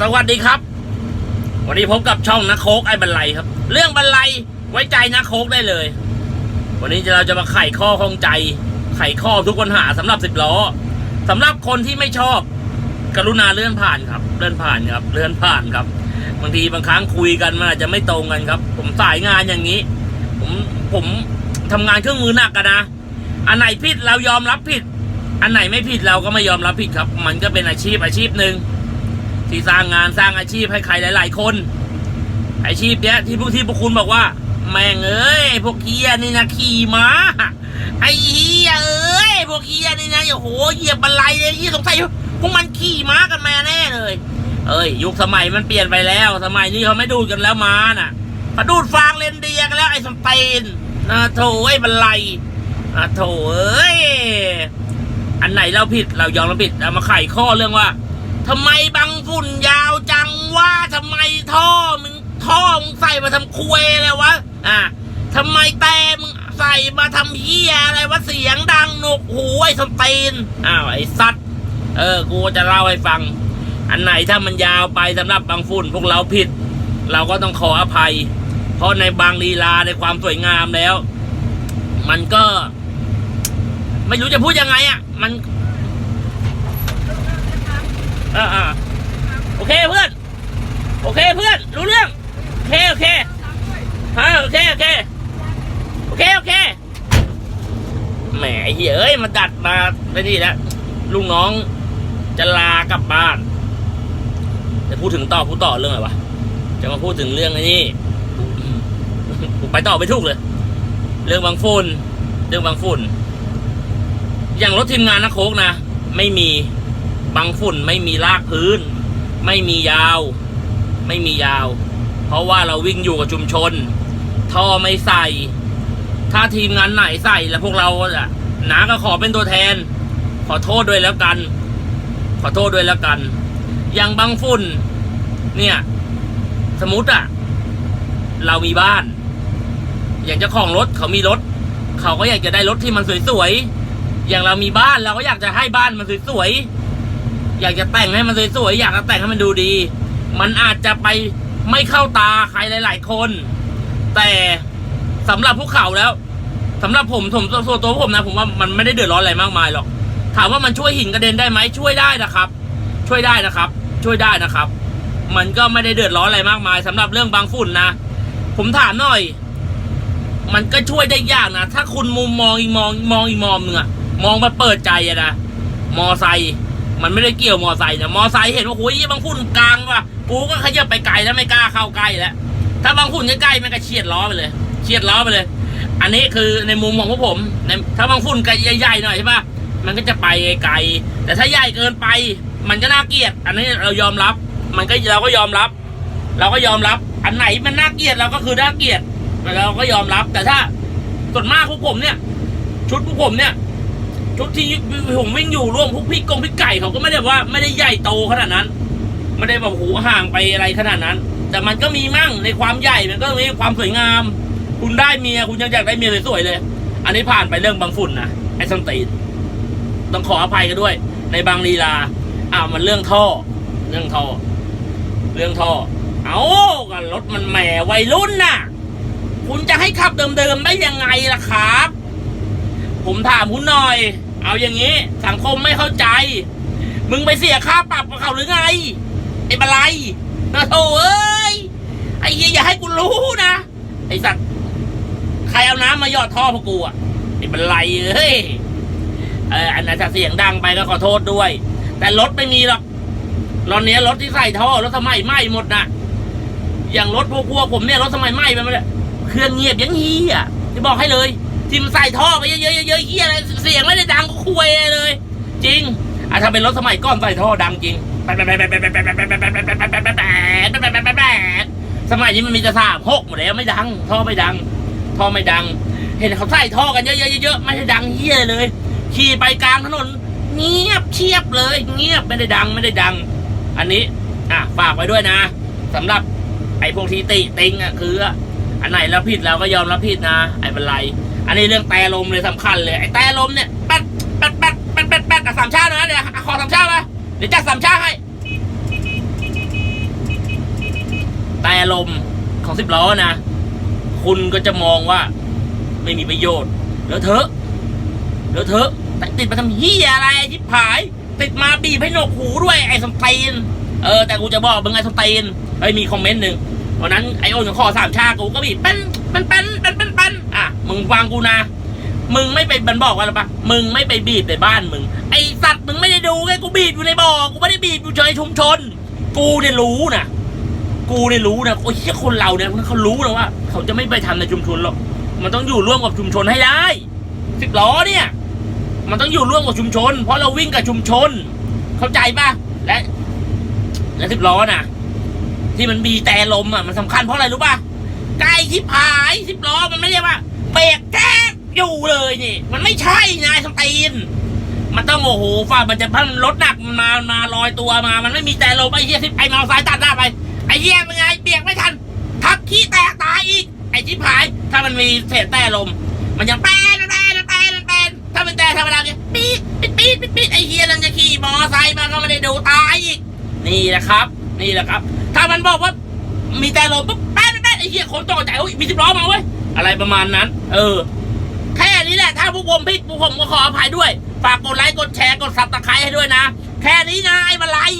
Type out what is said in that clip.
สวัสดีครับ วันนี้พบกับช่องนักโคกไอ้บันไลครับ เรื่องบันไลไว้ใจนักโคกได้เลย วันนี้เราจะมาไขข้อข้องใจ ไขข้อทุกปัญหาสำหรับสิบล้อสำหรับคนที่ไม่ชอบ กรุณาเลื่อนผ่านครับ เลื่อนผ่านครับ เลื่อนผ่านครับ บางทีบางครั้งคุยกันมันอาจจะไม่ตรงกันครับ ผมสายงานอย่างนี้ ผมผมทำงานเครื่องมือหนักกันนะ อันไหนผิดเรายอมรับผิด อันไหนไม่ผิดเราก็ไม่ยอมรับผิดครับ มันก็เป็นอาชีพอาชีพหนึ่ง ที่สร้างงานสร้างอาชีพให้ใครหลาย ๆ คน อาชีพเนี้ยที่พวกที่พวกคุณบอกว่า แม่งเอ้ยพวกเฮียนี่นะขี่ม้าไอ้เฮียเอ้ยพวกเฮียนี่นะโอ้โหเหยียบบันไลเลยยี่สงสัยพวกมันขี่ม้ากันมาแน่เลย เอ้ย ยุคสมัยมันเปลี่ยนไปแล้ว สมัยนี้เขาไม่ดูดกันแล้วม้าน่ะเขาดูดฟางเลนเดียกันแล้วไอ้สเปนนะโถไอ้บันไลนะโถเอ้ยอันไหนเราผิดเรายอมเราผิดเรามาไขข้อเรื่องว่า ทำไมบังฝุ่นยาวจังว่าทำไมท่อมึงท่อมึงใส่มาทำคุยเลยวะ อะทำไมแต่มึงใส่มาทำเหี้ยอะไรวะเสียงดังหนกหูไอ้สเปนอ้าวไอ้สัตว์เออ กูจะเล่าให้ฟัง อันไหนถ้ามันยาวไปสำหรับบางฝุ่นพวกเราผิด เราก็ต้องขออภัย เพราะในบางลีลาในความสวยงามแล้ว มันก็ ไม่รู้จะพูดยังไงอะ มัน อ่าอ่าโอเคเพื่อน โอเคเพื่อน รู้เรื่อง โอเค โอเคฮะโอเค โอเค โอเค โอเค แหมเหี้ยเอ้ยมาดัดมาไปนี่แล้วลุงน้องจะลากลับบ้านจะพูดถึงต่อพูดต่อเรื่องอะไรวะ จะมาพูดถึงเรื่องไอ้นี่ผมไปต่อไม่ถูกเลย เรื่องบางฝุ่น เรื่องบางฝุ่น อย่างรถทีมงานนะโคกนะ ไม่มี บางฝุ่นไม่มีลากพื้น ไม่มียาว ไม่มียาว เพราะว่าเราวิ่งอยู่กับชุมชน ท่อไม่ใส่ ถ้าทีมงานไหนใส่แล้วพวกเราอะนาก็ขอเป็นตัวแทน ขอโทษด้วยแล้วกัน ขอโทษด้วยแล้วกัน อย่างบางฝุ่น เนี่ย สมมติอะเรามีบ้าน อย่างเจ้าของรถเขามีรถ เขาก็อยากจะได้รถที่มันสวยๆอย่างเรามีบ้านเราก็อยากจะให้บ้านมันสวยๆ อยากจะแต่งให้มันสวยๆอยากจะแต่งให้มันดูดี มันอาจจะไปไม่เข้าตาใครหลาย ๆ คน แต่สำหรับพวกเขาแล้วสำหรับผมผมส่วนตัวผมนะ ผมว่ามันไม่ได้เดือดร้อนอะไรมากมายหรอก ถามว่ามันช่วยหินกระเด็นได้ไหมช่วยได้นะครับ ช่วยได้นะครับ ช่วยได้นะครับ มันก็ไม่ได้เดือดร้อนอะไรมากมายสำหรับเรื่องบางฝุ่นนะผมถามหน่อย มันก็ช่วยได้ยากนะถ้าคุณมุมมองอีมองมองอีมองหนึ่งอะมองมาเปิดใจอะนะมอไซค์ มันไม่ได้เกี่ยวมอไซค์นะมอไซค์เห็นว่าโอ้ยบางฝุ่นกลางว่ะกูก็ขยับไปไกลแล้วไม่กล้าเข้าใกล้แล้วถ้าบางฝุ่นใกล้ๆมันก็เฉียดล้อไปเลยเฉียดล้อไปเลย อันนี้คือในมุมของพวกผมในถ้าบางฝุ่นไกลใหญ่ๆหน่อยใช่ปะมันก็จะไปไกลแต่ถ้าใหญ่เกินไป มันก็น่าเกลียด อันนี้เรายอมรับ มันก็เราก็ยอมรับ เราก็ยอมรับ อันไหนมันน่าเกลียดเราก็คือน่าเกลียดเราก็ยอมรับ แต่ถ้าส่วนมากพวกผมเนี่ย ชุดพวกผมเนี่ย ชุดที่ผมวิ่งอยู่ร่วมพวกพี่กงพี่ไก่เขาก็ไม่ได้ว่าไม่ได้ใหญ่โตขนาดนั้น ไม่ได้แบบหูห่างไปอะไรขนาดนั้น แต่มันก็มีมั่งในความใหญ่มันก็มีความสวยงาม คุณได้เมียคุณยังอยากได้เมียสวยๆเลย อันนี้ผ่านไปเรื่องบางฝุ่นนะไอ้สังตีนต้องขออภัยกันด้วย ในบางลีลาอ้าวมันเรื่องท่อ เรื่องท่อ เรื่องท่อ เอากันรถมันแหมวัยรุ่นน่ะ คุณจะให้ขับเดิมๆได้ยังไงล่ะครับ ผมถามคุณหน่อย เอาอย่างนี้ สังคมไม่เข้าใจ มึงไปเสียค่าปรับกับเขาหรือไงไอ้บะไรนะโถเอ้ยไอ้เหี้ยอย่าให้กูรู้นะไอ้สัตว์ใครเอาน้ำมาหยอดท่อพวกกูอะไอ้บะไรเอ้ยเอออันนั้นถ้าเสียงดังไปก็ขอโทษด้วย แต่รถไม่มีหรอกรถเนี้ยรถที่ใส่ท่อรถสมัยใหม่หมดนะอย่างรถพวกพวกผมเนี่ยรถสมัยใหม่ไปหมดเลยเครื่องเงียบยังเฮียจะบอกให้เลย ที่มันใส่ท่อไปเยอะๆเยอะๆเฮียอะไรเสียงไม่ได้ดังก็คุยเลย จริงอะถ้าเป็นรถสมัยก่อนใส่ท่อดังจริงสมัยนี้มันมีจะสามหกหมดแล้วไม่ดัง ท่อไม่ดัง ท่อไม่ดัง เห็นเขาใส่ท่อกันเยอะๆเยอะๆไม่ได้ดังเฮียเลย ขี่ไปกลางถนน เงียบเชียบเลย เงียบไม่ได้ดังไม่ได้ดัง อันนี้อะฝากไว้ด้วยนะสำหรับไอ้พวกที่ติติงอะคืออันไหนเราผิดเราก็ยอมรับผิดนะ ไอ้เป็นไร อันนี้เรื่องแต่ลมเลยสำคัญเลยไอ้แต่ลมเนี่ยแป๊ดแป๊ดแป๊ดแป๊ดแป๊ดแป๊ดกับสามชาตินะเดี๋ยวขอสามชาติมาเดี๋ยวจัดสามชาติให้ แต่ลมของสิบล้อนะ คุณก็จะมองว่าไม่มีประโยชน์แล้วเถอะแล้วเถอะติดมาทำเหี้ยอะไรไอ้ชิบหาย ติดมาบีบให้หนวกหูด้วยไอ้สมตีนเออแต่กูจะบอกมึงไอ้สมตีนเฮ้มีคอมเมนต์หนึ่งวันนั้นไอโอนกับคอสามชากูก็บีบเป็นเป็นเป็นเป็นเป็นเป็น อะ มึงฟังกูนะ มึงไม่ไปมันบอกว่าอะไรปะมึงไม่ไปบีบในบ้านมึง ไอสัตว์มึงไม่ได้ดูไงกูบีบอยู่ในบ่อ กูไม่ได้บีบอยู่ในชุมชน กูเนี่ยรู้นะกูเนี่ยรู้นะ โอ้ยคนเราเนี่ยเขารู้นะว่า เขาจะไม่ไปทำในชุมชนหรอก มันต้องอยู่ร่วมกับชุมชนให้ได้สิบล้อเนี่ย มันต้องอยู่ร่วมกับชุมชน เพราะเราวิ่งกับชุมชน เข้าใจปะและและสิบล้อนะที่มันมีแต่ลมอะมันสำคัญเพราะอะไรรู้ป่ะ ไกลชิบหายสิบล้อมันไม่ได้ว่าเบรกแจ๊กอยู่เลยนี่ มันไม่ใช่นายสตีนมันต้องโอ้โหฝ่ามันจะพันรถหนักมันมามาลอยตัวมา มันไม่มีแต่ลมไอ้เหี้ยที่ไอ้มอซ้ายตัดหน้าไปไอ้เหี้ยเป็นไงเบียกไม่ทันทับขี้แตกตายอีกไอ้ชิบหาย ถ้ามันมีเศษแต่ลม มันยังแป้นแป้นแป้นแป้นถ้าเป็นแต่ธรรมดาเนี่ยปี๊ดปี๊ดปี๊ดปี๊ดปี๊ดไอ้เหี้ยนั่นจะขี่มอไซค์มาก็ไม่ได้ดูตายอีกนี่แหละครับ นี่แหละครับ ถ้ามันบอกว่ามีแต่ลมปุ๊บแป้ คนตกใจเฮ้ยมีสิบล้อมาเว้ยอะไรประมาณนั้น เออ แค่นี้แหละถ้าผู้ผมผิดผู้ผมก็ขออภัยด้วย ฝากกดไลค์กดแชร์กดซับตะไคร้ให้ด้วยนะ แค่นี้นะไอ้มาไลย